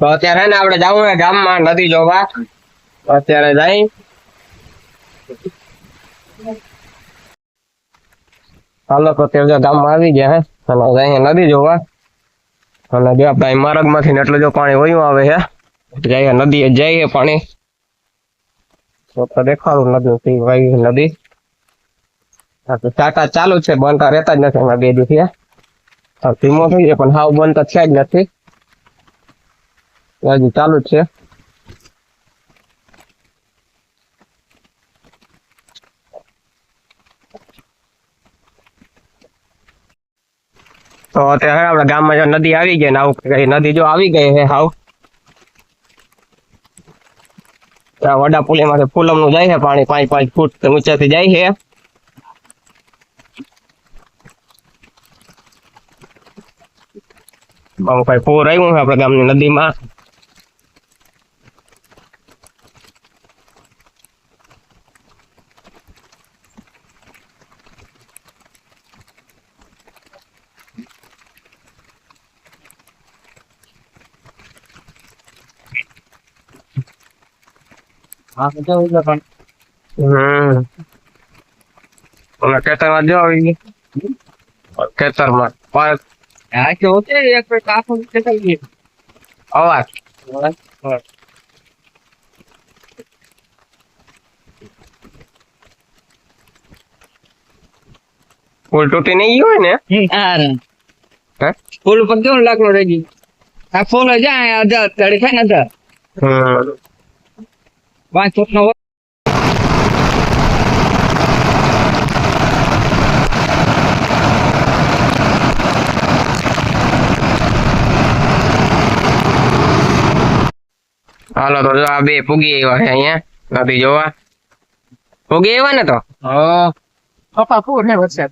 તો અત્યારે હે ને આપણે જવું હે ગામમાં નદી જોવા તો અત્યારે જઈ હાલો તો અત્યારે જો ગામમાં આવી ગયા હે અને જઈએ નદી જોવા અને જો આપણે માર્ગ માંથી ને એટલું જો પાણી વયું આવે છે જઈએ નદીએ જઈએ પાણી તો તો દેખાડું નદી થી વહી નદી હા તો ટાટા ચાલુ છે બંધ તો રહેતા જ નથી હમણાં બે દિવસથી હા ધીમો થઈ જાય પણ હાવ બંધ તો છે જ નથી હજુ ચાલુ જ છે. તો અત્યારે આપણા ગામમાં જો નદી આવી ગઈ ને આવું કઈ નદી જો આવી ગઈ છે હાવ. વડા પુલી માંથી ફૂલમનું જાય છે પાણી પાંચ પાંચ ફૂટ ઊંચાથી જાય છે. આમ કઈ પૂર આવ્યું છે આપણા ગામની નદીમાં. હમ ઓલા ખેતરમાં જો આવી ગઈ ખેતરમાં પાંચ અવાજ ફૂલ તૂટી નહીં ગયું હોય ને હે? ફૂલ ઉપર કેવું લાકડું રહી ગયું આ ફૂલ જાય અડધા તડી થાય ને અડધા હમ પાંચ ફૂટ નો હાલો તો આ બે પૂગી આવ્યા છે અહીંયા. નથી જોવા. પૂગી આવ્યા ને તો? પપ્પા ફૂલ ને વરસાદ.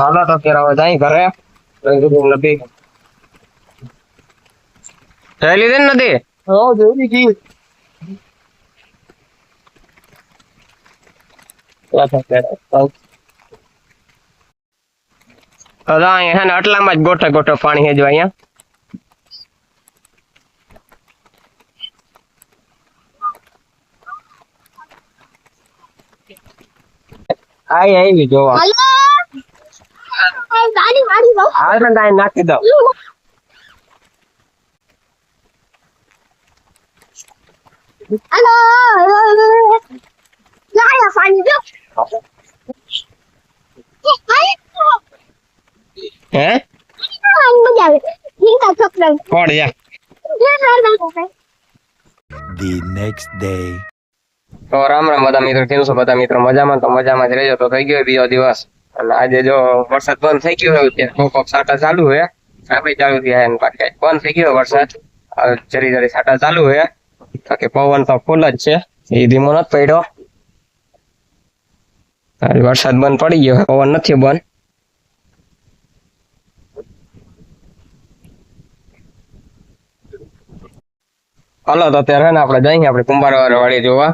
હાલો તો અત્યારે હવે જાય ઘરે નદી જઈ લીધી ને નદી હો જોઈ ને આટલામાં જ ગોઠે ગોઠે પાણી હેજવા અહીંયા આઈ આવી જોવા કોણ જા જે સાર The next day. તો રામ રામ બધા મિત્રો કેમ છો બધા મિત્રો મજામાં તો મજામાં જ રહેજો તો થઈ ગયો બીજો દિવસ અને આજે જો વરસાદ બંધ થઈ ગયો હોય ત્યાં કોક સાટા ચાલુ હે આપણે ચાલુ થયા એને પાછી બંધ થઈ ગયો વરસાદ. જરી જરી સાટા ચાલુ હે બાકી પવન તો ફૂલ જ છે. એ ધીમો નથી પડ્યો. વરસાદ બંધ પડી ગયો. પવન નથી બંધ. હાલો, તો ને આપણે જઈએ, આપણે કુંભારવાળા વાળી જોવા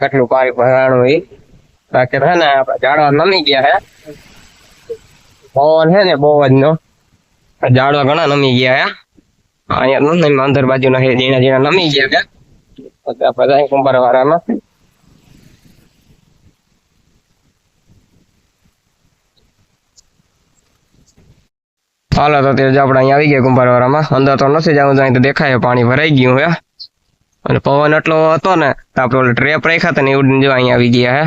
કેટલું પાણી ભરાણું એ બાકી હે ને આપણે ઝાડવા નમી ગયા હે. પવન હે ને બહુ જ નો. ઝાડવા ઘણા નમી ગયા હે. અહીંયા નમી, અંદર બાજુ ના જીણા જીણા નમી ગયા હે. આપણે કુંભાર વાળામાં હાલો તો તે આપણે અહીંયા આવી ગયા કુંભારવાળામાં અંદર તો નથી જવું, જાય તો દેખાય, પાણી ભરાઈ ગયું હે. અને પવન એટલો હતો ને આપણે ઓલે ટ્રેપ રાખ્યા હતા ને, એવું જો અહીંયા આવી ગયા હે.